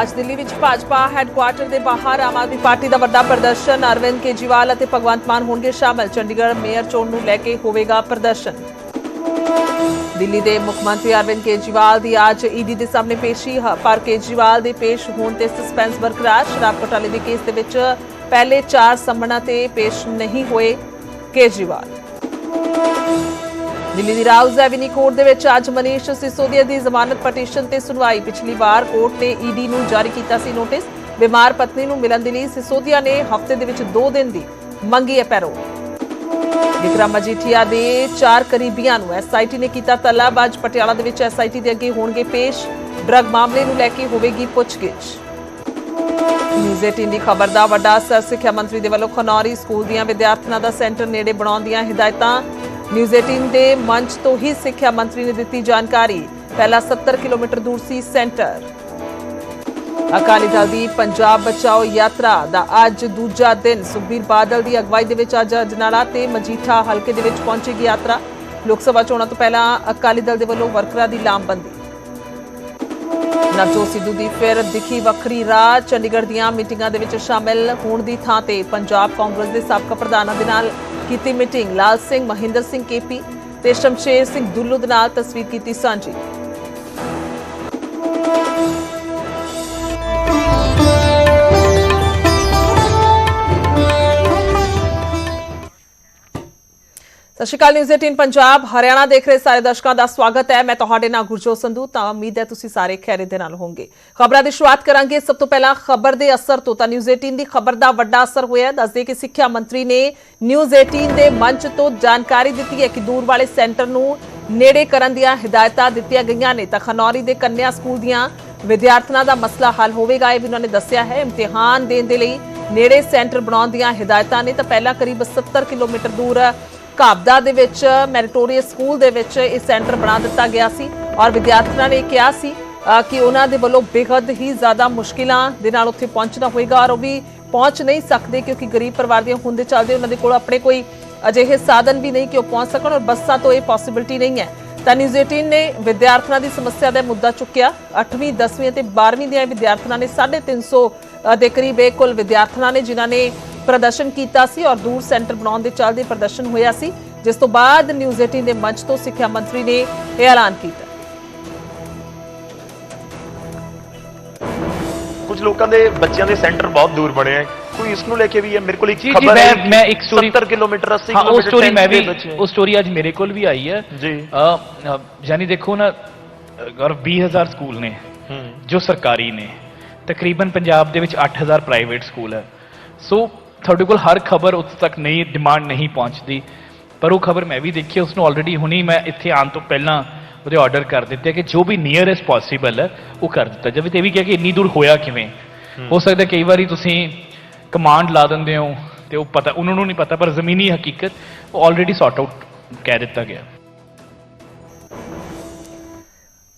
ਅੱਜ ਦਿੱਲੀ ਵਿੱਚ ਭਾਜਪਾ ਹੈੱਡਕੁਆਰਟਰ ਦੇ ਬਾਹਰ ਆਮ ਆਦਮੀ ਪਾਰਟੀ ਦਾ ਵੱਡਾ ਪ੍ਰਦਰਸ਼ਨ। ਅਰਵਿੰਦ ਕੇਜਰੀਵਾਲ ਅਤੇ ਭਗਵੰਤ ਮਾਨ ਹੋਣਗੇ ਸ਼ਾਮਲ। ਚੰਡੀਗੜ੍ਹ ਮੇਅਰ ਚੋਣ ਨੂੰ ਲੈ ਕੇ ਹੋਵੇਗਾ ਪ੍ਰਦਰਸ਼ਨ। ਦਿੱਲੀ ਦੇ ਮੁੱਖ ਮੰਤਰੀ ਅਰਵਿੰਦ ਕੇਜਰੀਵਾਲ ਦੀ ਅੱਜ ਈਡੀ ਦੇ ਸਾਹਮਣੇ ਪੇਸ਼ੀ ਪਰ ਕੇਜਰੀਵਾਲ ਦੇ ਪੇਸ਼ ਹੋਣ ਤੇ ਸਸਪੈਂਸ ਬਰਕਰਾਰ। ਸ਼ਰਾਬ ਘੋਟਾਲੇ ਦੇ ਕੇਸ ਦੇ ਵਿੱਚ ਪਹਿਲੇ ਚਾਰ ਸੰਮਣਾ ਤੇ ਪੇਸ਼ ਨਹੀਂ ਹੋਏ ਕੇਜਰੀਵਾਲ। ਦਿੱਲੀ ਦੀ ਰਾਉਜ਼ ਐਵੀਨੀ ਕੋਰਟ ਦੇ ਵਿੱਚ ਅੱਜ ਮਨੀਸ਼ ਸਿਸੋਦੀਆ ਦੀ ਜ਼ਮਾਨਤ ਪਟੀਸ਼ਨ ਤੇ ਸੁਣਵਾਈ। ਪਿਛਲੀ ਵਾਰ ਕੋਰਟ ਨੇ ਈਡੀ ਨੂੰ ਜਾਰੀ ਕੀਤਾ ਸੀ ਨੋਟਿਸ। ਬਿਮਾਰ ਪਤਨੀ ਨੂੰ ਮਿਲਣ ਦੇ ਲਈ ਸਿਸੋਦੀਆ ਨੇ ਹਫ਼ਤੇ ਦੇ ਵਿੱਚ 2 ਦਿਨ ਦੀ ਮੰਗੀ ਹੈ ਪੈਰੋਲ। ਵਿਕਰਮ ਮਜੀਠੀਆ ਦੇ ਚਾਰ ਕਰੀਬੀਆਂ ਨੂੰ ਐਸਆਈਟੀ ਨੇ ਕੀਤਾ ਤਲਬ। ਅੱਜ ਪਟਿਆਲਾ ਦੇ ਵਿੱਚ ਐਸਆਈਟੀ ਦੇ ਅੱਗੇ ਹੋਣਗੇ ਪੇਸ਼। ਡਰੱਗ ਮਾਮਲੇ ਨੂੰ ਲੈ ਕੇ ਹੋਵੇਗੀ ਪੁੱਛਗਿੱਛ। ਨਿਊਜ਼ 18 ਦੀ ਖਬਰ ਦਾ ਵੱਡਾ ਅਸਰ ਸਿੱਖਿਆ ਮੰਤਰੀ ਦੇ ਵੱਲੋਂ ਖਨੌਰੀ ਸਕੂਲ ਦੀਆਂ ਵਿਦਿਆਰਥਣਾਂ ਦਾ ਸੈਂਟਰ ਨੇੜੇ ਬਣਾਉਣ ਦੀਆਂ ਹਦਾਇਤਾਂ। ਨਿਊਜ਼ 18 ਦੇ ਮੰਚ ਤੋਂ ਹੀ ਸਿੱਖਿਆ ਮੰਤਰੀ ਨੇ ਦਿੱਤੀ ਜਾਣਕਾਰੀ। ਪਹਿਲਾਂ 70 ਕਿਲੋਮੀਟਰ ਦੂਰ ਸੀ ਸੈਂਟਰ। ਅਕਾਲੀ ਦਲ ਦੀ ਪੰਜਾਬ ਬਚਾਓ ਯਾਤਰਾ ਦਾ ਅੱਜ ਦੂਜਾ ਦਿਨ। ਸੁਖਬੀਰ ਬਾਦਲ ਦੀ ਅਗਵਾਈ ਦੇ ਵਿੱਚ ਅੱਜ ਅਜਨਾਲਾ ਤੇ ਮਜੀਠਾ ਹਲਕੇ ਦੇ ਵਿੱਚ ਪਹੁੰਚੇਗੀ ਯਾਤਰਾ। ਲੋਕ ਸਭਾ ਚੋਣਾਂ ਤੋਂ ਪਹਿਲਾਂ ਅਕਾਲੀ ਦਲ ਦੇ ਵੱਲੋਂ ਵਰਕਰਾਂ ਦੀ ਲਾਮਬੰਦੀ। ਨਵਜੋਤ ਸਿੱਧੂ ਦੀ ਫਿਰ ਦਿਖੀ ਵੱਖਰੀ ਰਾਹ। ਚੰਡੀਗੜ੍ਹ ਦੀਆਂ ਮੀਟਿੰਗਾਂ ਦੇ ਵਿੱਚ ਸ਼ਾਮਿਲ ਹੋਣ ਦੀ ਥਾਂ ਤੇ ਪੰਜਾਬ ਕਾਂਗਰਸ ਦੇ ਸਾਬਕਾ ਪ੍ਰਧਾਨਾਂ ਦੇ ਨਾਲ ਕੀਤੀ ਮੀਟਿੰਗ। ਲਾਲ ਸਿੰਘ, ਮਹਿੰਦਰ ਸਿੰਘ ਕੇਪੀ ਤੇ ਸ਼ਮਸ਼ੇਰ ਸਿੰਘ ਦੁੱਲੂ ਦੇ ਨਾਲ ਤਸਵੀਰ ਕੀਤੀ ਸਾਂਝੀ। ਸਤਿ ਸ਼੍ਰੀ ਅਕਾਲ ਨਿਊਜ਼ 18 ਪੰਜਾਬ। ਹਰਿਆਣਾ ਦੇਖ ਰਹੇ ਸਾਰੇ ਦਰਸ਼ਕਾਂ ਦਾ ਸਵਾਗਤ ਹੈ। ਮੈਂ ਤੁਹਾਡੇ ਨਾਲ ਗੁਰਜੋਤ ਸੰਧੂ। ਤਾਂ ਉਮੀਦ ਹੈ ਤੁਸੀਂ ਸਾਰੇ ਖੈਰੇ ਦੇ ਨਾਲ ਹੋਵੋਗੇ। ਖਬਰਾਂ ਦੀ ਸ਼ੁਰੂਆਤ ਕਰਾਂਗੇ। ਸਭ ਤੋਂ ਪਹਿਲਾਂ ਖਬਰ ਦੇ ਅਸਰ ਤੋਂ ਤਾਂ ਨਿਊਜ਼ 18 ਦੀ ਖਬਰ ਦਾ ਵੱਡਾ ਅਸਰ ਹੋਇਆ। ਦੱਸਦੇ ਕਿ ਸਿੱਖਿਆ ਮੰਤਰੀ ਨੇ ਨਿਊਜ਼ 18 ਦੇ ਮੰਚ ਤੋਂ ਜਾਣਕਾਰੀ ਦਿੱਤੀ ਹੈ ਕਿ ਦੂਰ ਵਾਲੇ ਸੈਂਟਰ ਨੂੰ ਨੇੜੇ ਕਰਨ ਦੀਆਂ ਹਦਾਇਤਾਂ ਦਿੱਤੀਆਂ ਗਈਆਂ ਨੇ। ਤਾਂ ਖਨੌਰੀ ਦੇ ਕੰਨਿਆ ਸਕੂਲ ਦੀਆਂ ਵਿਦਿਆਰਥਣਾਂ ਦਾ ਮਸਲਾ ਹੱਲ ਹੋਵੇਗਾ। ਇਹ ਵੀ ਉਹਨਾਂ ਨੇ ਦੱਸਿਆ ਹੈ। ਇਮਤਿਹਾਨ ਦੇਣ ਦੇ ਲਈ ਨੇੜੇ ਸੈਂਟਰ ਬਣਾਉਣ ਦੀਆਂ ਹਦਾਇਤਾਂ ਨੇ। ਤਾਂ ਪਹਿਲਾਂ ਕਰੀਬ 70 ਕਿਲੋਮੀਟਰ ਦੂਰ ਕਾਬਦਾ ਦੇ ਵਿੱਚ, ਮੈਰੀਟੋਰੀਅਸ ਸਕੂਲ ਦੇ ਵਿੱਚ ਇਹ ਸੈਂਟਰ ਬਣਾ ਦਿੱਤਾ ਗਿਆ ਸੀ ਔਰ ਵਿਦਿਆਰਥੀਆਂ ਨੇ ਕਿਹਾ ਸੀ ਕਿ ਉਹਨਾਂ ਦੇ ਵੱਲੋਂ ਬੇਹੱਦ ਹੀ ਜ਼ਿਆਦਾ ਮੁਸ਼ਕਿਲਾਂ ਦੇ ਨਾਲ ਉੱਥੇ ਪਹੁੰਚਣਾ ਹੋਏਗਾ ਔਰ ਉਹ ਵੀ ਪਹੁੰਚ ਨਹੀਂ ਸਕਦੇ ਕਿਉਂਕਿ ਗਰੀਬ ਪਰਿਵਾਰ ਦੀਆਂ ਹੁੰਦੇ ਚੱਲਦੇ ਉਹਨਾਂ ਦੇ ਕੋਲ ਆਪਣੇ ਕੋਈ ਅਜਿਹੇ ਸਾਧਨ ਵੀ ਨਹੀਂ ਕਿ ਉਹ ਪਹੁੰਚ ਸਕਣ ਔਰ ਬੱਸਾਂ ਤੋਂ ਇਹ ਪੋਸਿਬਿਲਿਟੀ ਨਹੀਂ ਹੈ। ਤਾਂ ਨਿਊਜ਼ 18 ਨੇ ਵਿਦਿਆਰਥੀਆਂ ਦੀ ਸਮੱਸਿਆ ਦਾ ਮੁੱਦਾ ਚੁੱਕਿਆ। 8ਵੀਂ 10ਵੀਂ ਅਤੇ 12ਵੀਂ ਦੀਆਂ ਵਿਦਿਆਰਥੀਆਂ ਨੇ 350 ਦੇ ਕਰੀਬ ਇਹ ਕੁੱਲ ਵਿਦਿਆਰਥੀਆਂ ਨੇ ਜਿਨ੍ਹਾਂ ਨੇ ਪ੍ਰਦਰਸ਼ਨ ਕੀਤਾ ਸੀ ਔਰ ਦੂਰ ਸੈਂਟਰ ਬਣਾਉਣ ਦੇ ਚੱਲਦੇ ਪ੍ਰਦਰਸ਼ਨ ਹੋਇਆ ਸੀ ਜਿਸ ਤੋਂ ਬਾਅਦ ਨਿਊਜ਼ 18 ਦੇ ਮੰਚ ਤੋਂ ਸਿੱਖਿਆ ਮੰਤਰੀ ਨੇ ਇਹ ਐਲਾਨ ਕੀਤਾ। ਕੁਝ ਲੋਕਾਂ ਦੇ ਬੱਚਿਆਂ ਦੇ ਸੈਂਟਰ ਬਹੁਤ ਦੂਰ ਬਣੇ ਆ। ਕੋਈ ਇਸ ਨੂੰ ਲੈ ਕੇ ਵੀ ਹੈ ਮੇਰੇ ਕੋਲ ਇੱਕ ਜੀ ਜੀ ਖਬਰ ਮੈਂ ਹੈ ਮੈਂ ਇੱਕ ਸਟੋਰੀ 70 ਕਿਲੋਮੀਟਰ 80 ਹਾਂ ਉਹ ਕਿਲੋਮੀਟਰ ਸਟੋਰੀ ਮੈਂ ਵੀ। ਉਹ ਸਟੋਰੀ ਅੱਜ ਮੇਰੇ ਕੋਲ ਵੀ ਆਈ ਹੈ। ਜੀ। ਯਾਨੀ ਦੇਖੋ ਨਾ ਅ, ਗੌਰਵ 20000 ਸਕੂਲ ਨੇ ਜੋ ਸਰਕਾਰੀ ਨੇ ਤਕਰੀਬਨ ਪੰਜਾਬ ਦੇ ਵਿੱਚ 8000 ਪ੍ਰਾਈਵੇਟ ਸਕੂਲ ਹੈ। ਸੋ ਤੁਹਾਡੇ ਕੋਲ ਹਰ ਖਬਰ ਉੱਥੇ ਤੱਕ ਨਹੀਂ ਡਿਮਾਂਡ ਨਹੀਂ ਪਹੁੰਚਦੀ। ਪਰ ਉਹ ਖਬਰ ਮੈਂ ਵੀ ਦੇਖੀ ਉਸ ਨੂੰ ਆਲਰੇਡੀ ਹੁਣੀ ਮੈਂ ਇੱਥੇ ਆਉਣ ਤੋਂ ਪਹਿਲਾਂ ਉਹਦੇ ਆਰਡਰ ਕਰ ਦਿੱਤੇ ਕਿ ਜੋ ਵੀ ਨੀਅਰੈਸਟ ਪੋਸੀਬਲ ਹੈ ਉਹ ਕਰ ਦਿੱਤਾ ਜਾਵੇ। ਤੇ ਇਹ ਵੀ ਕਿਹਾ ਕਿ ਇੰਨੀ ਦੂਰ ਹੋਇਆ ਕਿਵੇਂ? ਹੋ। ਸਕਦਾ ਕਈ ਵਾਰੀ ਤੁਸੀਂ ਕਮਾਂਡ ਲਾ ਦਿੰਦੇ ਹੋ ਤੇ ਉਹ ਪਤਾ ਉਹਨਾਂ ਨੂੰ ਨਹੀਂ ਪਤਾ ਪਰ ਜ਼ਮੀਨੀ ਹਕੀਕਤ ਉਹ ਆਲਰੇਡੀ ਸੌਟ ਆਊਟ ਕਹਿ ਦਿੱਤਾ ਗਿਆ।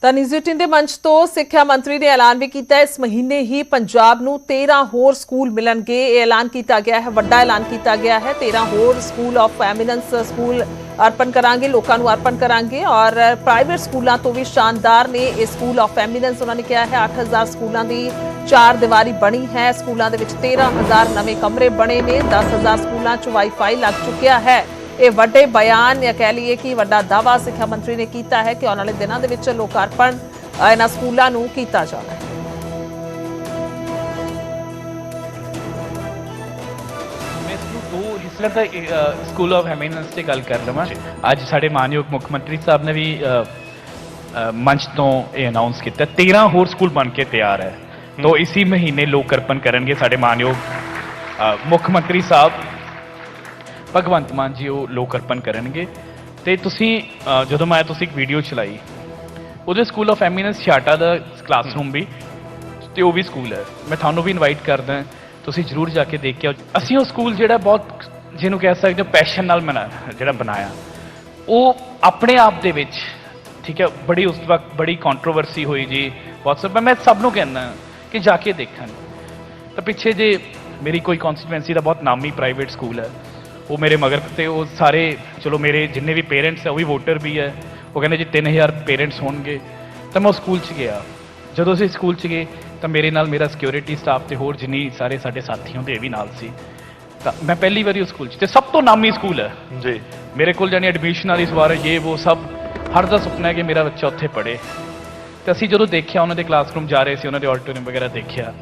ਤਾਂ ਨਿਊਜ਼ 18 ਦੇ ਮੰਚ ਤੋਂ ਸਿੱਖਿਆ ਮੰਤਰੀ ਨੇ ਐਲਾਨ ਵੀ ਕੀਤਾ ਇਸ ਮਹੀਨੇ ਹੀ ਪੰਜਾਬ ਨੂੰ 13 ਹੋਰ ਸਕੂਲ ਮਿਲਣਗੇ। ਇਹ ਐਲਾਨ ਕੀਤਾ ਗਿਆ ਹੈ, ਵੱਡਾ ਐਲਾਨ ਕੀਤਾ ਗਿਆ ਹੈ। 13 ਹੋਰ ਸਕੂਲ ਆਫ ਐਮੀਨੈਂਸ ਸਕੂਲ ਅਰਪਣ ਕਰਾਂਗੇ, ਲੋਕਾਂ ਨੂੰ ਅਰਪਣ ਕਰਾਂਗੇ ਔਰ ਪ੍ਰਾਈਵੇਟ ਸਕੂਲਾਂ ਤੋਂ ਵੀ ਸ਼ਾਨਦਾਰ ਨੇ ਇਹ ਸਕੂਲ ਆਫ ਐਮੀਨੈਂਸ ਉਹਨਾਂ ਨੇ ਕਿਹਾ ਹੈ 8000 ਸਕੂਲਾਂ ਦੀ ਚਾਰ ਦੀਵਾਰੀ ਬਣੀ ਹੈ। ਸਕੂਲਾਂ ਦੇ ਵਿੱਚ 13000 ਨਵੇਂ ਕਮਰੇ ਬਣੇ ਨੇ। 10000 ਸਕੂਲਾਂ 'ਚ ਵਾਈਫਾਈ ਲੱਗ ਚੁੱਕਿਆ ਹੈ। ਇਹ ਵੱਡੇ ਬਿਆਨ ਜਾਂ ਕਹਿ ਲਈਏ ਕਿ ਵੱਡਾ ਦਾਵਾ ਸਿੱਖਿਆ ਮੰਤਰੀ ਨੇ ਕੀਤਾ ਹੈ ਕਿ ਆਉਣ ਵਾਲੇ ਦਿਨਾਂ ਦੇ ਵਿੱਚ ਲੋਕਾਰਪਣ ਇਹਨਾਂ ਸਕੂਲਾਂ ਨੂੰ ਕੀਤਾ ਜਾਣਾ ਹੈ। ਨੂੰ ਦੋ ਸਕੂਲ ਆਫ ਐਮੀਨੈਂਸ ਤੇ ਗੱਲ ਕਰ ਲਵਾਂ। ਅੱਜ ਸਾਡੇ ਮਾਨਯੋਗ ਮੁੱਖ ਮੰਤਰੀ ਸਾਹਿਬ ਨੇ ਵੀ ਮੰਚ ਤੋਂ ਇਹ ਅਨਾਉਂਸ ਕੀਤਾ। 13 ਹੋਰ ਸਕੂਲ ਬਣ ਕੇ ਤਿਆਰ ਹੈ। ਤੋਂ ਇਸੀ ਮਹੀਨੇ ਲੋਕ ਅਰਪਣ ਕਰਨਗੇ ਸਾਡੇ ਮਾਨਯੋਗ ਮੁੱਖ ਮੰਤਰੀ ਸਾਹਿਬ। ਭਗਵੰਤ ਮਾਨ ਜੀ ਉਹ ਲੋਕ ਅਰਪਣ ਕਰਨਗੇ। ਤੇ ਤੁਸੀਂ ਅ, ਜਦੋਂ ਮੈਂ ਤੁਸੀਂ ਇੱਕ ਵੀਡੀਓ ਚਲਾਈ ਉਹਦੇ ਸਕੂਲ ਆਫ ਐਮੀਨੈਂਸ ਛਾਟਾ ਦਾ ਕਲਾਸਰੂਮ ਵੀ ਤੇ ਉਹ ਵੀ ਸਕੂਲ ਹੈ। ਮੈਂ ਤੁਹਾਨੂੰ ਵੀ ਇਨਵਾਈਟ ਕਰਦਾ ਤੁਸੀਂ ਜਰੂਰ ਜਾ ਕੇ ਦੇਖ ਕੇ ਆਓ ਅਸੀਂ ਉਹ ਸਕੂਲ ਜਿਹੜਾ ਬਹੁਤ ਜਿਹਨੂੰ ਕਹਿ ਸਕਦੇ ਹੋ ਪੈਸ਼ਨ ਨਾਲ ਮਨਾ ਜਿਹੜਾ ਬਣਾਇਆ। ਉਹ ਆਪਣੇ ਆਪ ਦੇ ਵਿੱਚ ਠੀਕ ਹੈ ਬੜੀ ਉਸ ਵਕਤ ਬੜੀ ਕੰਟਰੋਵਰਸੀ ਹੋਈ ਜੀ WhatsApp ਮੈਂ ਸਭ ਨੂੰ ਕਹਿੰਦਾ ਕਿ ਜਾ ਕੇ ਦੇਖਣ। ਤਾਂ ਪਿੱਛੇ ਜੇ ਮੇਰੀ ਕੋਈ ਕਨਸਟੀਟੂਐਂਸੀ ਦਾ ਬਹੁਤ ਨਾਮੀ ਪ੍ਰਾਈਵੇਟ ਸਕੂਲ ਹੈ ਉਹ ਮੇਰੇ ਮਗਰ ਤੇ ਉਹ ਸਾਰੇ ਚਲੋ ਮੇਰੇ ਜਿੰਨੇ ਵੀ ਪੇਰੈਂਟਸ ਹੈ ਉਹ ਵੀ ਵੋਟਰ ਵੀ ਹੈ। ਉਹ ਕਹਿੰਦੇ ਜੀ 3000 ਪੇਰੈਂਟਸ ਹੋਣਗੇ। ਤਾਂ ਮੈਂ ਉਸ ਸਕੂਲ 'ਚ ਗਿਆ। ਜਦੋਂ ਅਸੀਂ ਸਕੂਲ 'ਚ ਗਏ ਤਾਂ ਮੇਰੇ ਨਾਲ ਮੇਰਾ ਸਿਕਿਉਰਿਟੀ ਸਟਾਫ ਤੇ ਹੋਰ ਜਿੰਨੀ ਸਾਰੇ ਸਾਡੇ ਸਾਥੀ ਹੁੰਦੇ ਇਹ ਵੀ ਨਾਲ ਸੀ। ਤਾਂ ਮੈਂ ਪਹਿਲੀ ਵਾਰੀ ਉਸ ਸਕੂਲ 'ਚ ਤੇ ਸਭ ਤੋਂ ਨਾਮੀ ਸਕੂਲ ਹੈ। ਜੀ। ਮੇਰੇ ਕੋਲ ਜਾਨੀ ਐਡਮਿਸ਼ਨ ਵਾਲੀ ਸਵਾਰ ਇਹ ਉਹ ਸਭ ਹਰ ਦਾ ਸੁਪਨਾ ਹੈ ਕਿ ਮੇਰਾ ਬੱਚਾ ਉੱਥੇ ਪੜ੍ਹੇ। ਤੇ ਅਸੀਂ ਜਦੋਂ ਦੇਖਿਆ ਉਹਨਾਂ ਦੇ ਕਲਾਸਰੂਮ ਜਾ ਰਹੇ ਸੀ ਉਹਨਾਂ ਦੇ ਆਡੀਟੋਰੀਅਮ ਵਗੈਰਾ ਦੇਖਿਆ।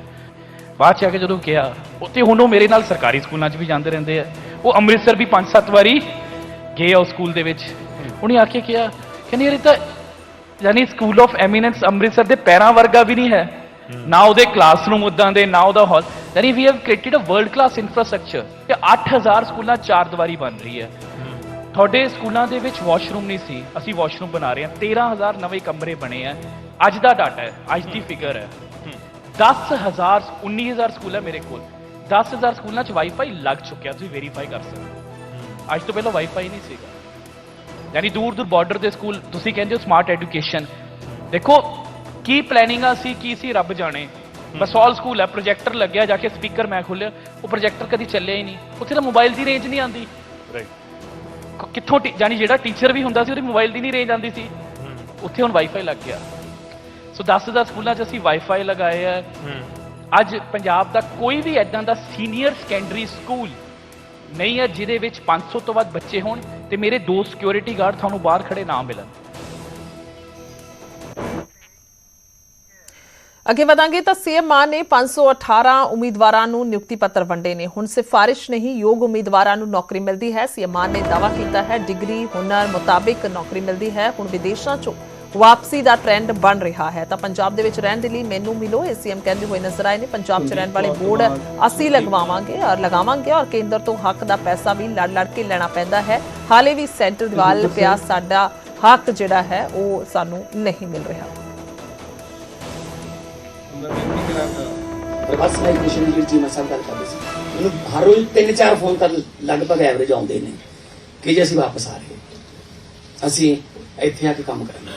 ਬਾਅਦ ਚ ਆ ਕੇ ਜਦੋਂ ਗਿਆ ਉੱਥੇ ਹੁਣ ਉਹ ਮੇਰੇ ਨਾਲ ਸਰਕਾਰੀ ਸਕੂਲਾਂ 'ਚ ਵੀ ਜਾਂਦੇ ਰਹਿੰਦੇ ਆ। ਉਹ ਅੰਮ੍ਰਿਤਸਰ ਵੀ 5-7 ਵਾਰੀ ਗਏ ਆ ਸਕੂਲ ਦੇ ਵਿੱਚ। ਉਹਨੇ ਆ ਕੇ ਕਿਹਾ, ਕਹਿੰਦੇ ਯਾਰ ਇਹ ਤਾਂ ਯਾਨੀ ਸਕੂਲ ਆਫ ਐਮੀਨੈਂਸ ਅੰਮ੍ਰਿਤਸਰ ਦੇ ਪੈਰਾਂ ਵਰਗਾ ਵੀ ਨਹੀਂ ਹੈ। ਨਾ ਉਹਦੇ ਕਲਾਸਰੂਮ ਉਦਾਂ ਦੇ, ਨਾ ਉਹਦਾ ਹਾਲ ਯਾਨੀ we have created a world class infrastructure ਤੇ 8000 ਸਕੂਲਾਂ ਚਾਰ ਦੀਵਾਰੀ ਬਣ ਰਹੀ ਹੈ। ਤੁਹਾਡੇ ਸਕੂਲਾਂ ਦੇ ਵਿੱਚ ਵਾਸ਼ਰੂਮ ਨਹੀਂ ਸੀ, ਅਸੀਂ ਵਾਸ਼ਰੂਮ ਬਣਾ ਰਹੇ ਹਾਂ। 13000 ਨਵੇਂ ਕਮਰੇ ਬਣੇ ਆ। ਅੱਜ ਦਾ ਡਾਟਾ ਹੈ, ਅੱਜ ਦੀ ਫਿਗਰ ਹੈ। 10000 19000 ਸਕੂਲ ਹੈ ਮੇਰੇ ਕੋਲ। 10000 ਸਕੂਲਾਂ 'ਚ ਵਾਈਫਾਈ ਲੱਗ ਚੁੱਕਿਆ ਤੁਸੀਂ ਵੈਰੀਫਾਈ ਕਰ ਸਕਦੇ ਹੋ। ਅੱਜ ਤੋਂ ਪਹਿਲਾਂ ਵਾਈਫਾਈ ਨਹੀਂ ਸੀਗਾ। ਯਾਨੀ ਦੂਰ ਦੂਰ ਬਾਰਡਰ ਦੇ ਸਕੂਲ ਤੁਸੀਂ ਕਹਿੰਦੇ ਹੋ ਸਮਾਰਟ ਐਜੂਕੇਸ਼ਨ ਦੇਖੋ ਕੀ ਪਲੈਨਿੰਗ ਆ ਸੀ ਕੀ ਸੀ ਰੱਬ ਜਾਣੇ। ਬਸੌਲ ਸਕੂਲ ਹੈ ਪ੍ਰੋਜੈਕਟਰ ਲੱਗਿਆ ਜਾ ਕੇ ਸਪੀਕਰ ਮੈਂ ਖੋਲਿਆ ਉਹ ਪ੍ਰੋਜੈਕਟਰ ਕਦੀ ਚੱਲਿਆ ਹੀ ਨਹੀਂ। ਉੱਥੇ ਤਾਂ ਮੋਬਾਈਲ ਦੀ ਰੇਂਜ ਨਹੀਂ ਆਉਂਦੀ। ਰਾਈਟ ਕਿੱਥੋਂ ਯਾਨੀ ਜਿਹੜਾ ਟੀਚਰ ਵੀ ਹੁੰਦਾ ਸੀ ਉਹਦੀ ਮੋਬਾਈਲ ਦੀ ਨਹੀਂ ਰੇਂਜ ਆਉਂਦੀ ਸੀ। ਉੱਥੇ ਹੁਣ ਵਾਈਫਾਈ ਲੱਗ ਗਿਆ। ਸੋ 10 ਸਕੂਲਾਂ 'ਚ ਅਸੀਂ ਵਾਈਫਾਈ ਲਗਾਏ ਆ। ਅੱਜ ਪੰਜਾਬ ਦਾ ਕੋਈ ਵੀ ਐਦਾਂ ਦਾ ਸੀਨੀਅਰ ਸੈਕੰਡਰੀ ਸਕੂਲ ਨਹੀਂ ਹੈ ਜਿਹਦੇ ਵਿੱਚ 500 ਤੋਂ ਵੱਧ ਬੱਚੇ ਹੋਣ ਤੇ ਮੇਰੇ ਦੋ ਸਿਕਿਉਰਿਟੀ ਗਾਰਡ ਤੁਹਾਨੂੰ ਬਾਹਰ ਖੜੇ ਨਾ ਮਿਲਣ। ਅੱਗੇ ਵਧਾਂਗੇ ਤਾਂ ਸੀਐਮ ਮਾਨ ਨੇ 518 ਉਮੀਦਵਾਰਾਂ ਨੂੰ ਨਿਯੁਕਤੀ ਪੱਤਰ ਵੰਡੇ ਨੇ। ਹੁਣ ਸਿਫਾਰਿਸ਼ ਨਹੀਂ, ਯੋਗ ਉਮੀਦਵਾਰਾਂ ਨੂੰ ਨੌਕਰੀ ਮਿਲਦੀ ਹੈ। ਸੀਐਮ ਮਾਨ ਨੇ ਦਾਅਵਾ ਕੀਤਾ ਹੈ, ਡਿਗਰੀ, ਹੁਨਰ ਮੁਤਾਬਿਕ ਨੌਕਰੀ ਮਿਲਦੀ ਹੈ। ਹੁਣ ਵਿਦੇਸ਼ਾਂ 'ਚੋਂ ਵਾਪਸੀ ਦਾ ਟ੍ਰੈਂਡ ਬਣ ਰਿਹਾ ਹੈ। ਤਾਂ ਪੰਜਾਬ ਦੇ ਵਿੱਚ ਰਹਿਣ ਦੇ ਲਈ ਮੈਨੂੰ ਮਿਲੋ ਇਹ ਸੀਐਮ ਕਹਿੰਦੇ ਹੋਏ ਨਜ਼ਰ ਆਏ ਨੇ। ਪੰਜਾਬ 'ਚ ਰਹਿਣ ਵਾਲੇ ਬੋਰਡ ਅਸੀਂ ਲਗਵਾਵਾਂਗੇ ਔਰ ਲਗਾਵਾਂਗੇ ਔਰ ਕੇਂਦਰ ਤੋਂ ਹੱਕ ਦਾ ਪੈਸਾ ਵੀ ਲੜ ਲੜ ਕੇ ਲੈਣਾ ਪੈਂਦਾ ਹੈ। ਹਾਲੇ ਵੀ ਸੈਂਟਰ ਦੇ ਵੱਲ ਪਿਆ ਸਾਡਾ ਹੱਕ ਜਿਹੜਾ ਹੈ ਉਹ ਸਾਨੂੰ ਨਹੀਂ ਮਿਲ ਰਿਹਾ। ਪ੍ਰਵਾਸ ਮਾਈਗ੍ਰੇਸ਼ਨ ਦੀ ਜਿਹੜੀ ਮੈਂ ਸਭ ਗੱਲ ਕਰਦੇ ਸੀ। ਮੈਨੂੰ ਹਰ ਰੋਜ਼ ਤਿੰਨ ਚਾਰ ਫੋਨ ਕਰ ਲਗਭਗ ਐਵਰੇਜ ਆਉਂਦੇ ਨੇ ਕਿ ਜੀ ਅਸੀਂ ਵਾਪਸ ਆ ਰਹੇ ਹਾਂ। ਅਸੀਂ ਇੱਥੇ ਆ ਕੇ ਕੰਮ ਕਰਨਾ